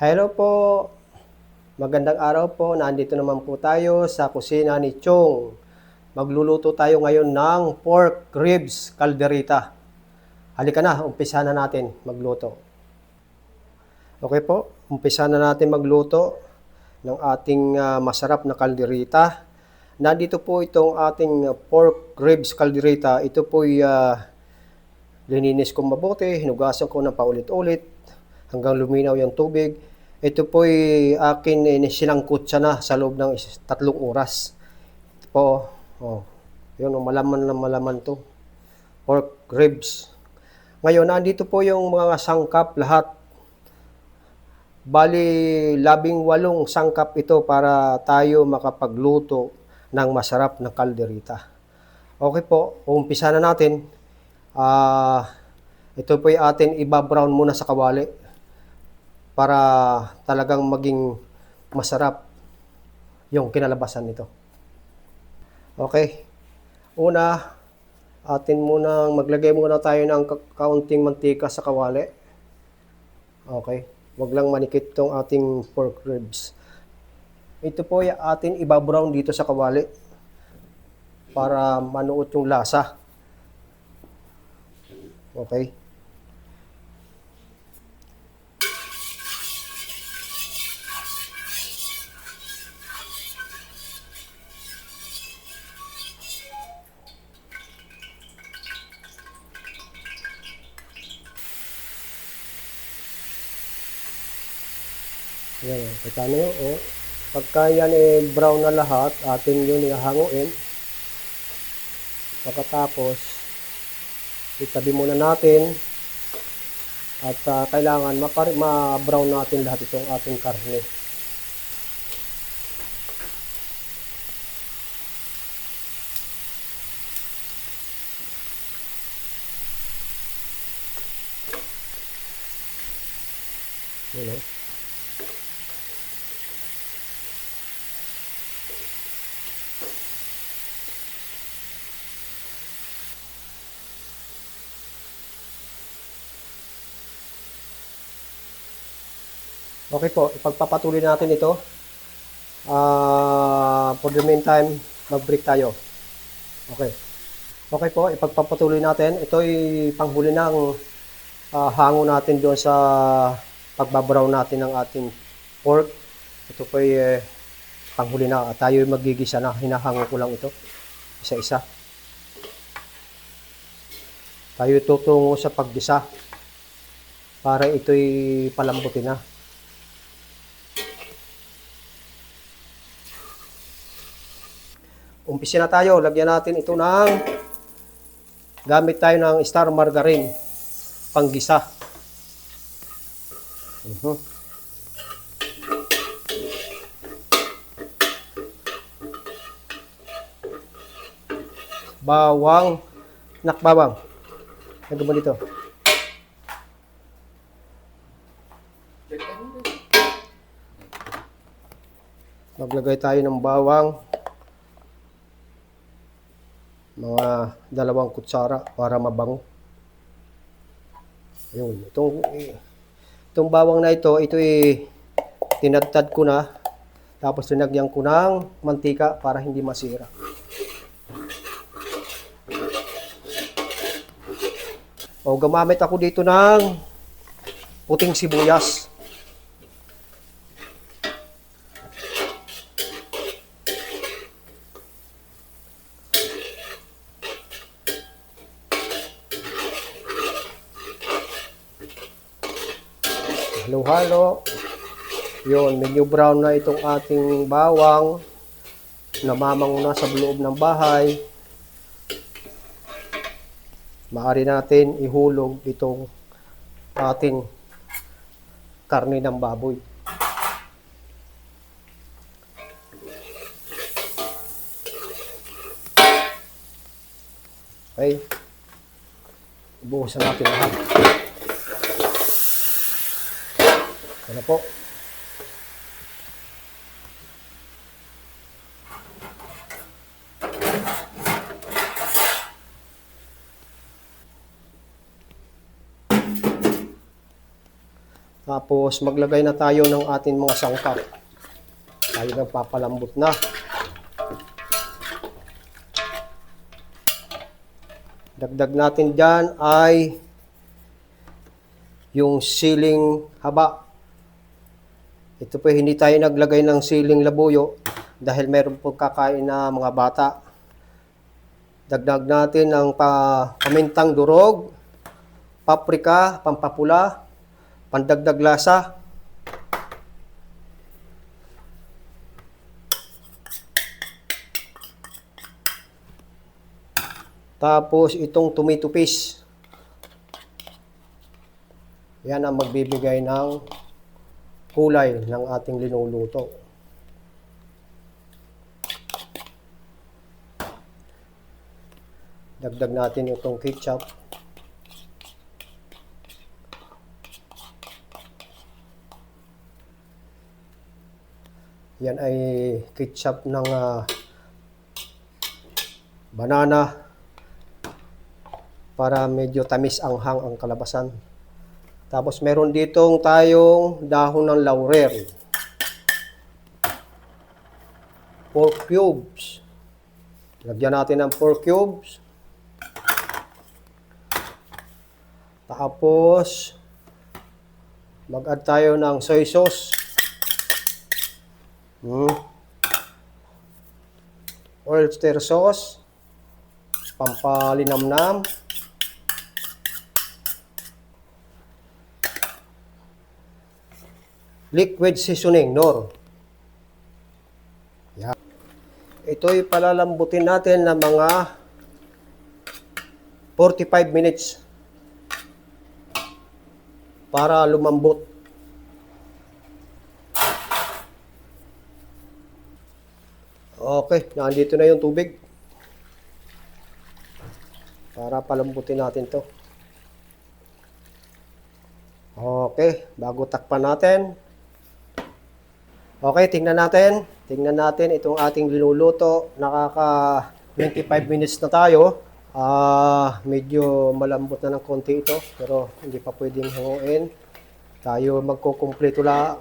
Hello po. Magandang araw po. Nandito naman po tayo sa kusina ni Chong. Magluluto tayo ngayon ng pork ribs calderita. Halika na, umpisa na natin magluto. Okay po, umpisa na natin magluto ng ating ah, masarap na calderita. Nandito po itong ating ah, pork ribs calderita. Ito po lininis ko mabuti, hinugasan ko ng paulit-ulit hanggang luminaw yung tubig. Ito po akin eh, sinangkot siya na sa loob ng tatlong oras. Ito po, oh, yun, oh, malaman na malaman to. Pork ribs. Ngayon, nandito po yung mga sangkap lahat. Bali, labing walong sangkap ito para tayo makapagluto ng masarap na kalderita. Okay po, umpisa na natin. Ah, ito po yung atin iba-brown muna sa kawali para talagang maging masarap yung kinalabasan nito. Okay. Una, atin munang maglagay muna tayo ng ka- kaunting mantika sa kawali. Okay. Wag lang manikit tong ating pork ribs. Ito po yung atin iba-brown dito sa kawali para manuot yung lasa. Okay. Kita nyo, oh. Pagka yan eh, brown na lahat, atin yun ihanguin. Pagkatapos, itabi muna natin. At ah, kailangan ma-brown natin lahat itong ating karne. Yun, oh. Okay po, ipagpapatuloy natin ito. Ah, for the meantime, mag-break tayo. Okay. Okay po, ipagpapatuloy natin. Ito ay panghuli ng ah, hango natin doon sa pagbabrown natin ng ating pork. Ito po ay eh, panghuli na. Tayo ay magigisa na. Hinahango ko lang ito. Isa-isa. Tayo tutungo sa paggisa para ito'y palambutin na. Umpisa na tayo. Lagyan natin ito ng gamit tayo ng star margarine panggisa. Mhm. Bawang nakbawang. Lagyan mo dito. Maglagay tayo ng bawang. Mga dalawang kutsara para mabango. Ayun. Itong, itong bawang na ito, ito ay tinadtad ko na. Tapos linagyan ko ng mantika para hindi masira. O gumamit ako dito ng puting sibuyas. Halo-halo. Yun, medyo brown na itong ating bawang. Namamango na sa loob ng bahay. Maaari natin ihulog itong ating karne ng baboy. Okay. Ibuhusan natin lahat. Ano po? Tapos maglagay na tayo ng ating mga sangkap. Tayo nagpapalambot na. Dagdag natin dyan ay yung siling haba. Ito po hindi tayo naglagay ng siling labuyo dahil meron po kakain na mga bata. Dagdag natin ng pa, pamintang durog, paprika, pampapula, pandagdag lasa. Tapos itong tomato paste. Yan ang magbibigay ng kulay ng ating linuluto. Dagdag natin itong ketchup. Yan ay ketchup ng ah, banana para medyo tamis ang hang ang kalabasan. Tapos meron ditong tayong dahon ng laurel. 4 cubes. Lagyan natin ng 4 cubes. Tapos mag-add tayo ng soy sauce. Hmm. Oyster sauce. Pampalinamnam. Liquid seasoning, nor. Yan. Ito'y palalambutin natin ng mga 45 minutes para lumambot. Okay, nandito na yung tubig. Para palambutin natin to. Okay, bago takpan natin, Okay, tingnan natin. Tingnan natin itong ating linuluto. Nakaka 25 minutes na tayo. Ah, medyo malambot na ng konti ito, pero hindi pa pwedeng hanguin. Tayo magkukumpleto la.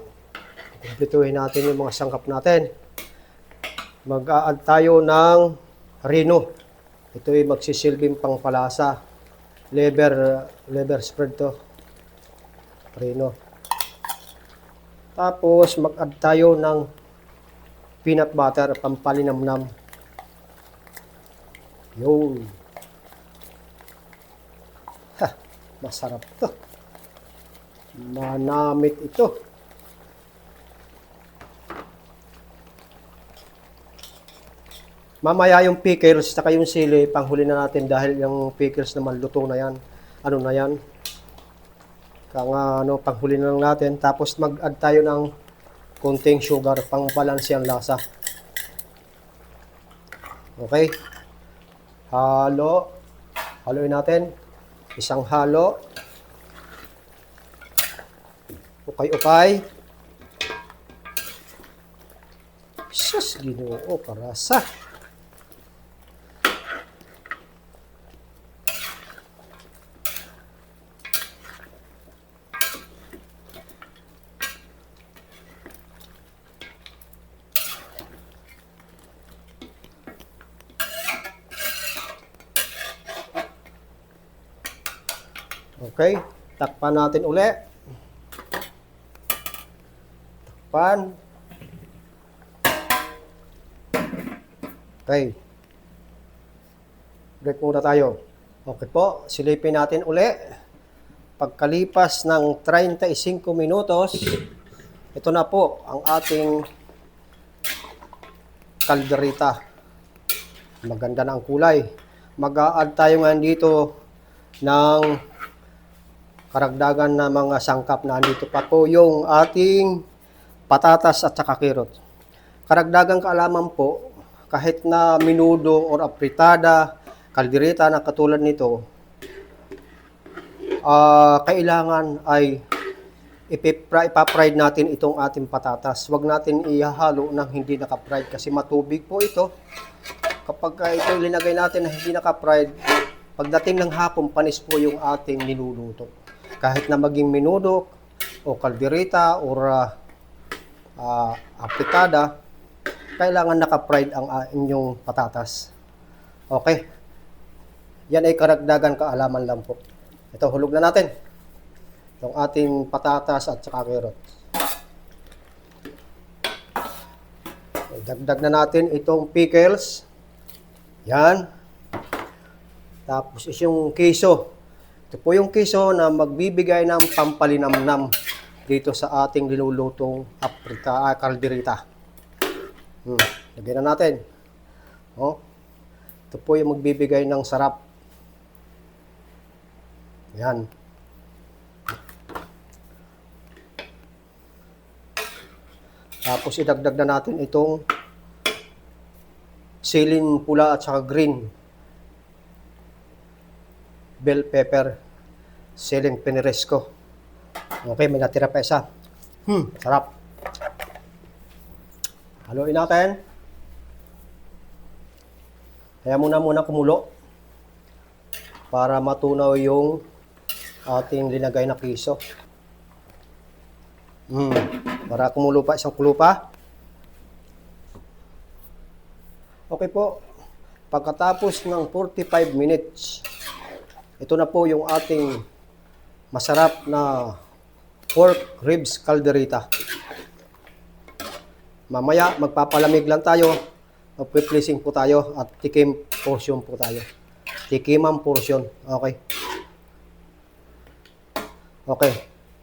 Kumpletuhin natin yung mga sangkap natin. Mag-a-add tayo ng rino. Ito ay magsisilbing pangpalasa. Liver, liver spread to. Rino. Tapos mag-add tayo ng peanut butter pampalinamnam. Yun. Ha, masarap to. Manamit ito. Mamaya yung pickles, saka yung sili, panghuli na natin dahil yung pickles naman luto na yan. Ano na yan? Kaya nga, ano, panghuli na lang natin. Tapos mag-add tayo ng konting sugar pang balanse ang lasa. Okay? Halo. Haluin natin. Isang halo. Ukay-ukay. Sus, ginoo, karasa. Okay, takpan natin uli. Takpan. Okay. Break muna tayo. Okay po, silipin natin uli. Pagkalipas ng 35 minutos, ito na po ang ating kalderita. Maganda na ang kulay. Mag-a-add tayo ngayon dito ng karagdagan na mga sangkap na andito pa po yung ating patatas at saka kirot. Karagdagan kaalaman po, kahit na minudo or apritada, kaldereta na katulad nito, ah kailangan ay ipapride natin itong ating patatas. Huwag natin ihahalo ng hindi nakapride kasi matubig po ito. Kapag ito linagay natin na hindi nakapride, pagdating ng hapon, panis po yung ating niluluto. Kahit na maging minudo, o kalderita or ah, ah, apritada, kailangan naka-fried ang ah, inyong patatas. Okay? Yan ay karagdagan kaalaman lang po. Ito, hulog na natin. Itong ating patatas at saka carrots. Dagdag na natin itong pickles. Yan. Tapos is yung keso. Ito po yung keso na magbibigay ng pampalinamnam dito sa ating nilulutong aprita, ah, kalderita. Hmm. Lagyan na natin. Oh. Ito po yung magbibigay ng sarap. Yan. Tapos idagdag na natin itong silin pula at saka green bell pepper siling pineresco. Okay, may natira pa isa. Hmm, sarap. Haluin natin. Kaya muna muna kumulo para matunaw yung ating linagay na kiso. Hmm, para kumulo pa isang kulo pa. Okay po. Pagkatapos ng 45 minutes, ito na po yung ating masarap na pork ribs calderita. Mamaya magpapalamig lang tayo, magpe-placing po tayo at tikim portion po tayo. Tikimang portion. Okay. Okay.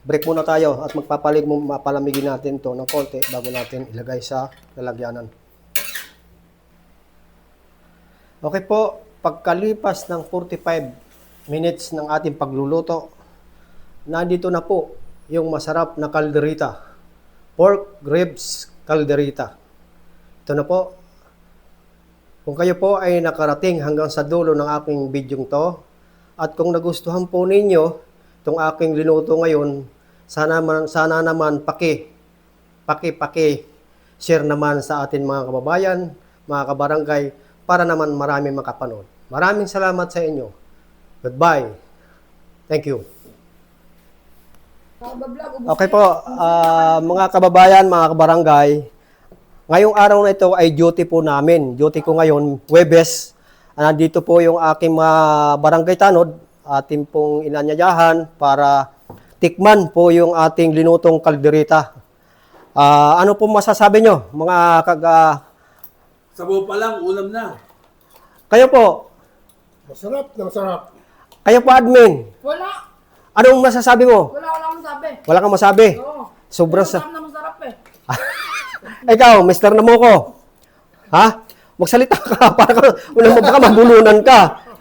Break muna tayo at magpapalig mo mapalamigin natin to ng konti bago natin ilagay sa lalagyanan. Okay po, pagkalipas ng 45 minutes ng ating pagluluto, nandito na po yung masarap na kalderita. Pork ribs kalderita. Ito na po. Kung kayo po ay nakarating hanggang sa dulo ng aking video to, at kung nagustuhan po ninyo itong aking linuto ngayon, sana, man, sana naman paki, paki, paki, share naman sa atin mga kababayan, mga kabarangay, para naman marami makapanood. Maraming salamat sa inyo. Goodbye. Thank you. Okay po, ah, mga kababayan, mga kabarangay, ngayong araw na ito ay duty po namin. Duty ko ngayon, Webes. Ah, Nandito po yung aking mga barangay tanod, ating pong inanyayahan para tikman po yung ating linutong kalderita. Ah, ano po masasabi nyo, mga kag... ah, Sabaw pa lang, ulam na. kayo po, Masarap na masarap. Kayo po admin, Wala. anong masasabi mo? Wala ko lang masabi. Wala kang masabi. Oo. Sobrang sa... Masarap na masarap eh. Ikaw, Mr. Namoko. Ha? Magsalita ka para ka, wala mo baka mabulunan ka.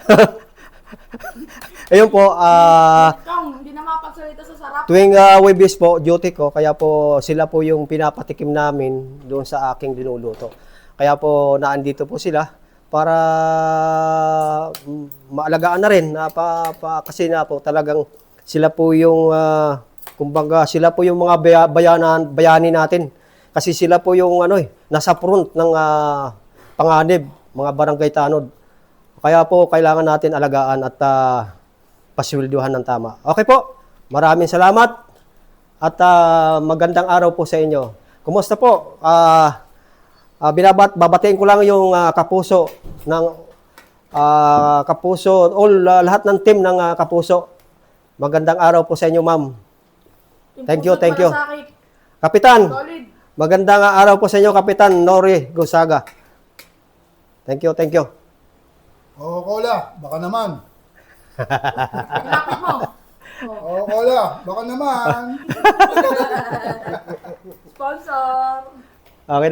Ayun po, ah, Kang, hindi na mapagsalita sa sarap. tuwing uh, Webis po, duty ko, kaya po sila po yung pinapatikim namin doon sa aking dinuluto. Kaya po naandito po sila para mm, maalagaan na rin. Na pa, pa- kasi na po talagang sila po yung ah, kumbaga sila po yung mga baya, bayanan bayani natin. Kasi sila po yung ano eh nasa front ng ah, panganib mga barangay tanod. Kaya po kailangan natin alagaan at uh, pasweldohan ng tama. Okay po. Maraming salamat. At ah, magandang araw po sa inyo. Kumusta po? Ah Ah, binabat babatiin ko lang yung ah, kapuso ng ah, kapuso all ah, lahat ng team ng ah, kapuso. Magandang araw po sa inyo, ma'am. Thank you, thank you. Kapitan, Solid. magandang araw po sa inyo, Kapitan Nori Gonzaga. Thank you, thank you. Oo, Kola, baka naman. Mo. Oo, Kola, baka naman. Sponsor. Okay na.